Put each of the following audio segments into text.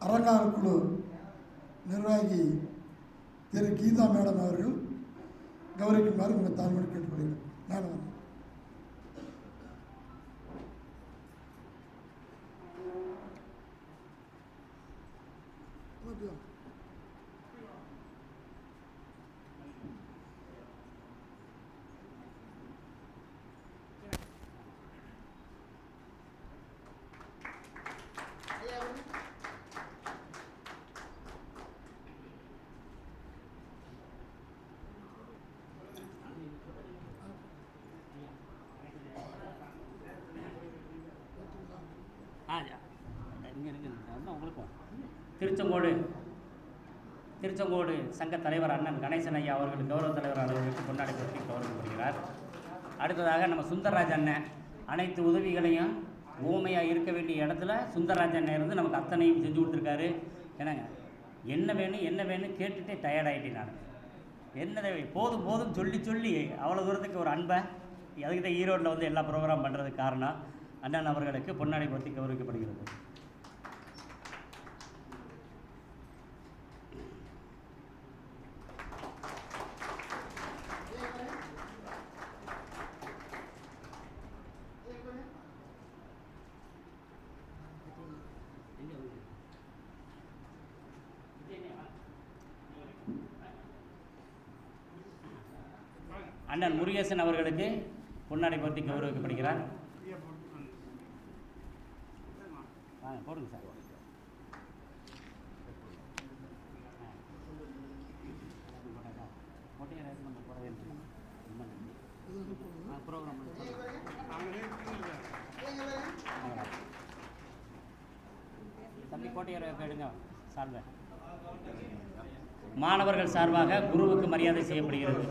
அறங்காவல் குழு நிர்வாகி திரு கீதா மேடம் அவர்கள் கௌரவிக்குமாறு உங்கள் தாழ்மையை கேட்டுக்கொள்கிறேன் மேடம் வாங்க. ஆ இங்கே இருக்கு அதான் உங்களுக்கும் திருச்செங்கோடு திருச்செங்கோடு சங்க தலைவர் அண்ணன் கணேசன் ஐயா அவர்கள் கௌரவ தலைவர் அவர்களுக்கு கொண்டாடி பற்றி கௌரவப்படுகிறார் அடுத்ததாக நம்ம சுந்தரராஜ் அண்ணன். அனைத்து உதவிகளையும் ஊமையாக இருக்க வேண்டிய இடத்துல சுந்தரராஜ் அண்ணன் இருந்து நமக்கு அத்தனையும் செஞ்சு கொடுத்துருக்காரு. என்னங்க? என்ன வேணும் என்ன வேணும் கேட்டுட்டே டயர்டாயிட்டேன் நான். என்ன தேவை போதும் போதும் சொல்லி சொல்லி. அவ்வளோ தூரத்துக்கு ஒரு அன்பை அதுக்கு தான் ஈரோட்டில் வந்து எல்லா ப்ரோக்ராம் பண்ணுறதுக்கு காரணம் அண்ணன் அவர்களுக்கு பொன்னாடி பற்றி கௌரவிக்கப்படுகிறது. அண்ணன் முருகேசன் அவர்களுக்கு பொன்னாடை பற்றி கௌரவிக்கப்படுகிறார். வாங்க போடுங்க சார். ப்ரோக்ராம் தம்பி கோட்டையரை எடுங்க. சார்பை மாணவர்கள் சார்பாக குருவுக்கு மரியாதை செய்யப்படுகிறது.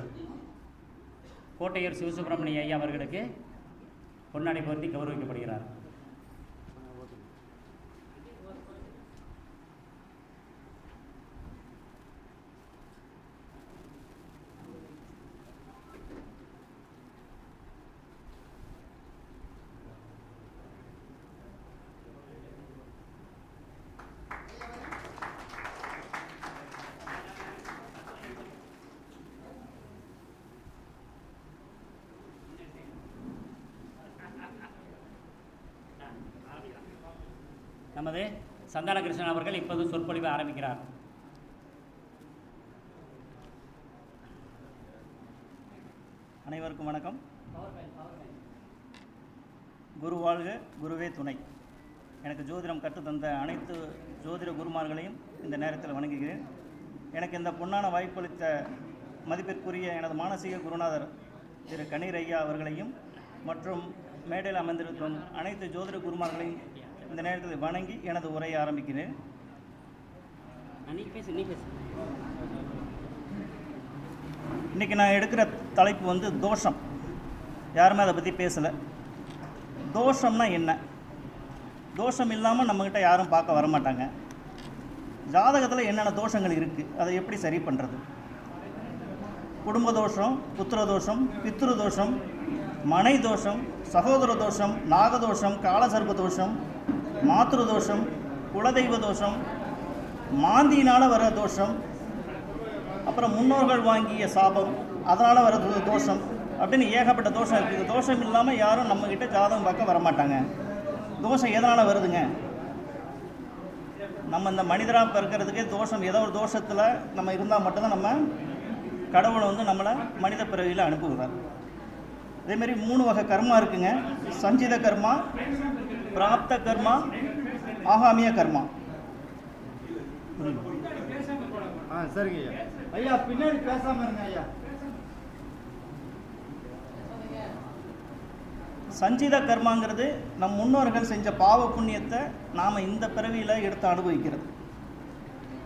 கோட்டையர் சிவசுப்பிரமணிய ஐயா அவர்களுக்கு பொன்னாடை பொருத்தி கௌரவிக்கப்படுகிறார். நமது சந்தான கிருஷ்ணன் அவர்கள் இப்போது சொற்பொழிவை ஆரம்பிக்கிறார். அனைவருக்கும் வணக்கம். குரு வாழ்க குருவே துணை. எனக்கு ஜோதிடம் கற்றுத்தந்த அனைத்து ஜோதிட குருமார்களையும் இந்த நேரத்தில் வணங்குகிறேன். எனக்கு இந்த பொன்னான வாய்ப்பளித்த மதிப்பிற்குரிய எனது மானசீக குருநாதர் திரு கணீர் ஐயா அவர்களையும் மற்றும் மேடையில் அமர்ந்திருக்கும் அனைத்து ஜோதிட குருமார்களையும் இந்த நேரத்தில் வணங்கி எனது உரையை ஆரம்பிக்கிறேன். இன்றைக்கி நான் எடுக்கிற தலைப்பு வந்து தோஷம். யாருமே அதை பற்றி பேசலை. தோஷம்னா என்ன? தோஷம் இல்லாமல் நம்மக்கிட்ட யாரும் பார்க்க வரமாட்டாங்க. ஜாதகத்தில் என்னென்ன தோஷங்கள் இருக்குது அதை எப்படி சரி பண்ணுறது குடும்ப தோஷம் புத்திர தோஷம் பித்ரு தோஷம் மனை தோஷம் சகோதர தோஷம் நாகதோஷம் காலசர்ப தோஷம் மாத்திரு தோஷம் குலதெய்வ தோஷம் மாந்தியினால் வர தோஷம் அப்புறம் முன்னோர்கள் வாங்கிய சாபம் அதனால் வர தோஷம் அப்படின்னு ஏகப்பட்ட தோஷம் இருக்குது தோஷம் இல்லாமல் யாரும் நம்மக்கிட்ட ஜாதகம் பார்க்க வரமாட்டாங்க. தோஷம் எதனால் வருதுங்க? நம்ம இந்த மனிதராக பிறக்கிறதுக்கே தோஷம் ஏதோ ஒரு தோஷத்தில் நம்ம இருந்தால் மட்டும்தான் நம்ம கடவுளை வந்து நம்மளை மனித பிறவியில் அனுப்புகிறார் அதேமாரி மூணு வகை கர்மா இருக்குங்க. சஞ்சித கர்மா பிராப்த கர்மா ஆகாமிய கர்மா. ஆ சரிங்க ஐயா. ஐயா பின்னாடி பேசாம இருங்க ஐயா. சஞ்சித கர்மாங்கிறது நம் முன்னோர்கள் செஞ்ச பாவ புண்ணியத்தை நாம் இந்த பிறவியில் எடுத்து அனுபவிக்கிறது.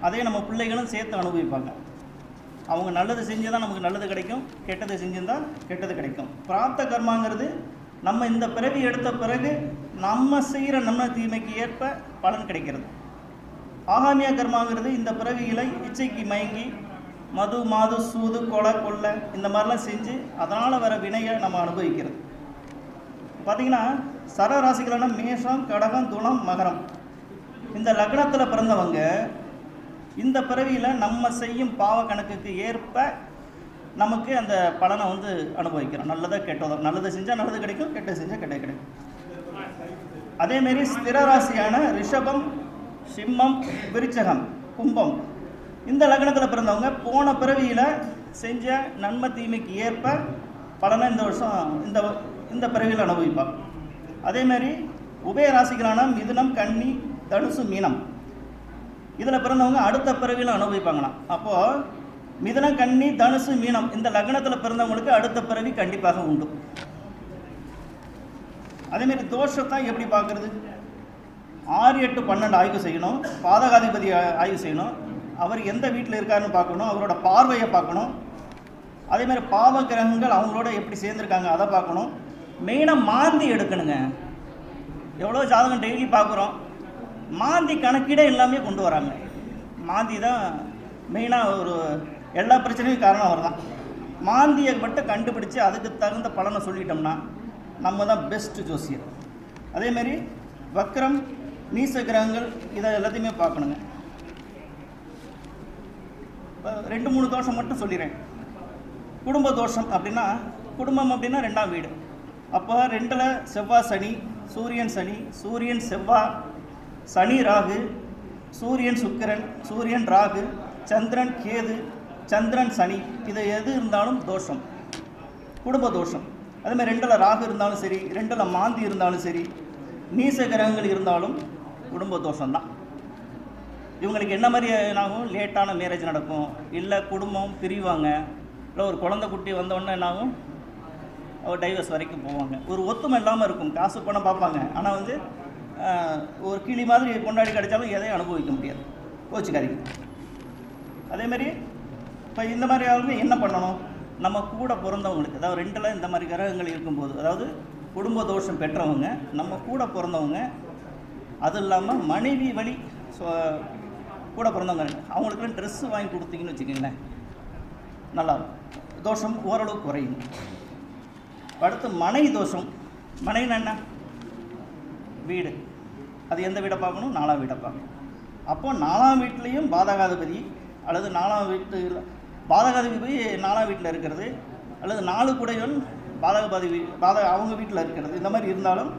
அதே நம்ம பிள்ளைகளும் சேர்த்து அனுபவிப்பாங்க. அவங்க நல்லது செஞ்சு தான் நமக்கு நல்லது கிடைக்கும் கெட்டது செஞ்சிருந்தால் கெட்டது கிடைக்கும். பிராப்த கர்மாங்கிறது நம்ம இந்த பிறவி எடுத்த பிறகு நம்ம செய்கிற நம்ம தீமைக்கு ஏற்ப பலன் கிடைக்கிறது. ஆகாமியா கர்மாங்கிறது இந்த பிறவியில் இச்சைக்கு மயங்கி மது மாது சூது கொலை கொள்ளை இந்த மாதிரிலாம் செஞ்சு அதனால் வர வினையை நம்ம அனுபவிக்கிறது. பார்த்தீங்கன்னா சர ராசிகளான மேஷம் கடகம் துளம் மகரம். இந்த லக்னத்தில் பிறந்தவங்க இந்த பிறவியில் நம்ம செய்யும் பாவ கணக்குக்கு ஏற்ப நமக்கு அந்த பலனை வந்து அனுபவிக்கிறோம். நல்லதாக கெட்டதோ நல்லது செஞ்சால் நல்லது கிடைக்கும் கெட்ட செஞ்சால் கெட்டது கிடைக்கும். அதேமாரி ஸ்திரராசியான ரிஷபம் சிம்மம் விருச்சகம் கும்பம். இந்த லக்னத்தில் பிறந்தவங்க போன பிறவியில் செஞ்ச நன்மை தீமைக்கு ஏற்ப பலனை இந்த வருஷம் இந்த இந்த பிறவியில் அனுபவிப்பாங்க அதேமாரி உபய ராசிகளான மிதுனம் கன்னி தனுசு மீனம். இதில் பிறந்தவங்க அடுத்த பிறவியில் அனுபவிப்பாங்களாம். அப்போது மிதுனம் கன்னி தனுசு மீனம் இந்த லக்னத்தில் பிறந்தவங்களுக்கு அடுத்த பிறவி கண்டிப்பாக உண்டு. அதேமாரி தோஷத்தை எப்படி பார்க்குறது? ஆறு எட்டு பன்னெண்டு ஆய்வு செய்யணும். பாதகாதிபதி ஆய்வு செய்யணும். அவர் எந்த வீட்டில் இருக்காருன்னு பார்க்கணும். அவரோட பார்வையை பார்க்கணும். அதேமாதிரி பாவ கிரகங்கள் அவங்களோட எப்படி சேர்ந்துருக்காங்க அதை பார்க்கணும். மெயினாக மாந்தி எடுக்கணுங்க. எவ்வளோ ஜாதகம் டெய்லி பார்க்குறோம். மாந்தி கணக்கீடே எல்லாமே கொண்டு வராங்க. மாந்தி தான் மெயினாக ஒரு எல்லா பிரச்சனையும் காரணம் அவர் தான் மாந்தியை மட்டும் கண்டுபிடிச்சு அதுக்கு தகுந்த பலனை சொல்லிட்டோம்னா நம்ம தான் பெஸ்ட்டு ஜோசியர். அதேமாரி வக்ரம் நீச கிரகங்கள் இதை எல்லாத்தையுமே பார்க்கணுங்க. ரெண்டு மூணு தோஷம் மட்டும் சொல்லிடுறேன் குடும்ப தோஷம் அப்படின்னா குடும்பம் அப்படின்னா ரெண்டாம் வீடு. அப்போ ரெண்டில் செவ்வாய் சனி சூரியன் சனி சூரியன் செவ்வாய் சனி ராகு சூரியன் சுக்கிரன் சூரியன் ராகு சந்திரன் கேது சந்திரன் சனி இது எது இருந்தாலும் தோஷம் குடும்ப தோஷம். அதேமாதிரி ரெண்டில் ராகு இருந்தாலும் சரி ரெண்டில் மாந்தி இருந்தாலும் சரி நீச கிரகங்கள் இருந்தாலும் குடும்ப தோஷம்தான். இவங்களுக்கு என்ன மாதிரி என்னாகும்? லேட்டான மேரேஜ் நடக்கும். இல்லை குடும்பம் பிரிவாங்க. இல்லை ஒரு குழந்தை குட்டி வந்தோடனே என்னாகும்? அவர் டைவர்ஸ் வரைக்கும் போவாங்க. ஒரு ஒத்துமை இல்லாமல் இருக்கும். காசு பணம் பார்ப்பாங்க. ஆனால் வந்து ஒரு கிளி மாதிரி கொண்டாடி கிடைச்சாலும் எதையும் அனுபவிக்க முடியாது. கோச்சிக்காதீங்க. அதேமாரி இப்போ இந்த மாதிரி ஆளுங்க என்ன பண்ணணும்? நம்ம கூட பிறந்தவங்களுக்கு அதாவது ரெண்டில் இந்த மாதிரி கிரகங்கள் இருக்கும்போது அதாவது குடும்ப தோஷம் பெற்றவங்க நம்ம கூட பிறந்தவங்க அது இல்லாமல் மனைவி வழி சொ- கூட பிறந்தவங்க அவங்களுக்குலாம் ட்ரெஸ்ஸு வாங்கி கொடுத்தீங்கன்னு வச்சுக்கோங்களேன். நல்லா இருக்கும். தோஷம் ஓரளவு குறையும். அடுத்து மனை தோஷம். மனைன்னா என்ன? வீடு. அது எந்த வீடை பார்க்கணும்? நாலாம் வீடை பார்க்கணும். அப்போ நாலாம் வீட்லேயும் பாதகாதிபதி அல்லது நாலாம் வீட்டில் பாதகாதிபதி நாலாம் வீட்டில் இருக்கிறது அல்லது நாலு குடையவன் பாதகபாதி பதவி பாத அவங்க வீட்டில் இருக்கிறது. இந்த மாதிரி இருந்தாலும்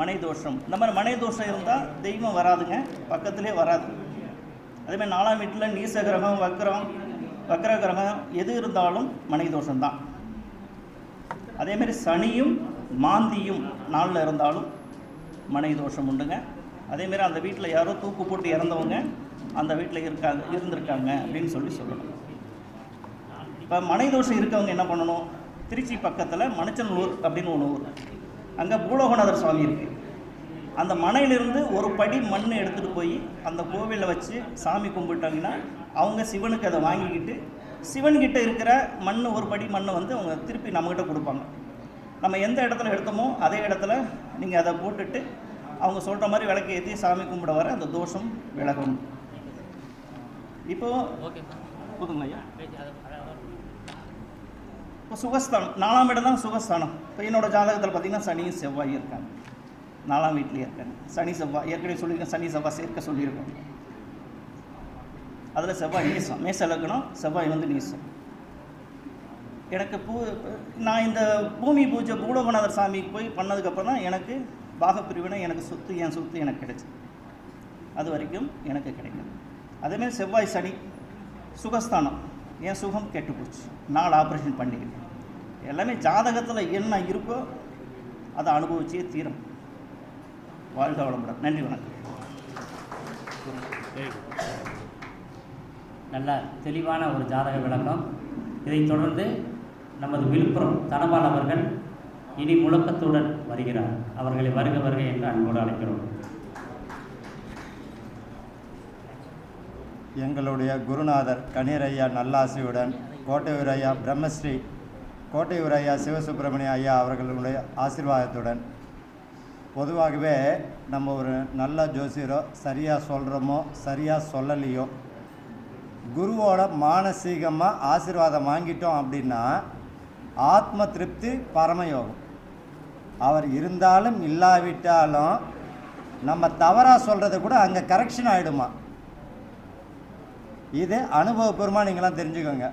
மனை தோஷம். இந்த மாதிரி மனை தோஷம் இருந்தால் தெய்வம் வராதுங்க பக்கத்திலே வராது. அதேமாதிரி நாலாம் வீட்டில் நீச கிரகம் வக்ரம் வக்ர கிரகம் எது இருந்தாலும் மனை தோஷம்தான். அதேமாரி சனியும் மாந்தியும் நாளில் இருந்தாலும் மனை தோஷம் உண்டுங்க. அதேமாரி அந்த வீட்டில் யாரோ தூக்கு போட்டு இறந்தவங்க அந்த வீட்டில் இருக்காங்க இருந்திருக்காங்க அப்படின்னு சொல்லி சொல்லணும். இப்போ மனை தோஷம் இருக்கவங்க என்ன பண்ணணும்? திருச்சி பக்கத்தில் மணச்சநல்லூர் அப்படின்னு ஒன்று ஊர். அங்கே பூலோகநாதர் சுவாமி இருக்குது அந்த மனையிலிருந்து ஒரு படி மண் எடுத்துகிட்டு போய் அந்த கோவிலில் வச்சு சாமி கும்பிட்டாங்கன்னா அவங்க சிவனுக்கு அதை வாங்கிக்கிட்டு சிவன்கிட்ட இருக்கிற மண் ஒரு படி மண்ணை வந்து அவங்க திருப்பி நம்மக்கிட்ட கொடுப்பாங்க. நம்ம எந்த இடத்துல எடுத்தோமோ அதே இடத்துல நீங்கள் அதை போட்டுட்டு அவங்க சொல்கிற மாதிரி விளக்கு ஏற்றி சாமி கும்பிட வர அந்த தோஷம் விலகும். இப்போது புதுங்க ஐயா? இப்போ சுகஸ்தானம் நாலாம் இடம் தான் சுகஸ்தானம். இப்போ என்னோட ஜாதகத்தில் பார்த்தீங்கன்னா சனியும் செவ்வாய் இருக்காங்க. நாலாம் வீட்லேயே இருக்காங்க. சனி செவ்வாய் ஏற்கனவே சொல்லியிருக்கேன் சனி செவ்வாய் சேர்க்க சொல்லியிருக்கோம். அதில் செவ்வாய் நீசம். மேச லக்னம் செவ்வாய் வந்து நீசம். எனக்கு பூ நான் இந்த பூமி பூஜை பூலோகநாதர் சாமிக்கு போய் பண்ணதுக்கப்புறம் தான் எனக்கு பாகப்பிரிவினை எனக்கு சொத்து என் சொத்து எனக்கு கிடைச்சி அது வரைக்கும் எனக்கு கிடைக்கும் அதேமாதிரி செவ்வாய் சனி சுகஸ்தானம். என் சுகம் கெட்டு போச்சு நாலு ஆப்ரேஷன் பண்ணிக்கிட்டேன் எல்லாமே ஜாதகத்தில் என்ன இருக்கோ அதை அனுபவிச்சே தீரும். வாழ்க வளமுடன். நன்றி வணக்கம். நல்ல தெளிவான ஒரு ஜாதக விளக்கம். இதைத் தொடர்ந்து நமது விழுப்புரம் தனபால் அவர்கள் இனி முழக்கத்துடன் வருகிறார். அவர்களை வருக வருக என்று அன்போடு அழைக்கிறோம். எங்களுடைய குருநாதர் கணீரையா நல்லாசியுடன் கோட்டையூர் ஐயா பிரம்மஸ்ரீ கோட்டையூரையா சிவசுப்பிரமணிய ஐயா அவர்களுடைய ஆசீர்வாதத்துடன். பொதுவாகவே நம்ம ஒரு நல்ல ஜோசியரோ சரியாக சொல்கிறோமோ சரியாக சொல்லலையோ குருவோட மானசீகமாக ஆசீர்வாதம் வாங்கிட்டோம் அப்படின்னா ஆத்ம திருப்தி பரமயோகம். அவர் இருந்தாலும் இல்லாவிட்டாலும் நம்ம தவறாக சொல்கிறது கூட அங்கே கரெக்ஷன் ஆகிடுமா இது அனுபவபூர்வமாக நீங்களாம் தெரிஞ்சுக்கோங்க.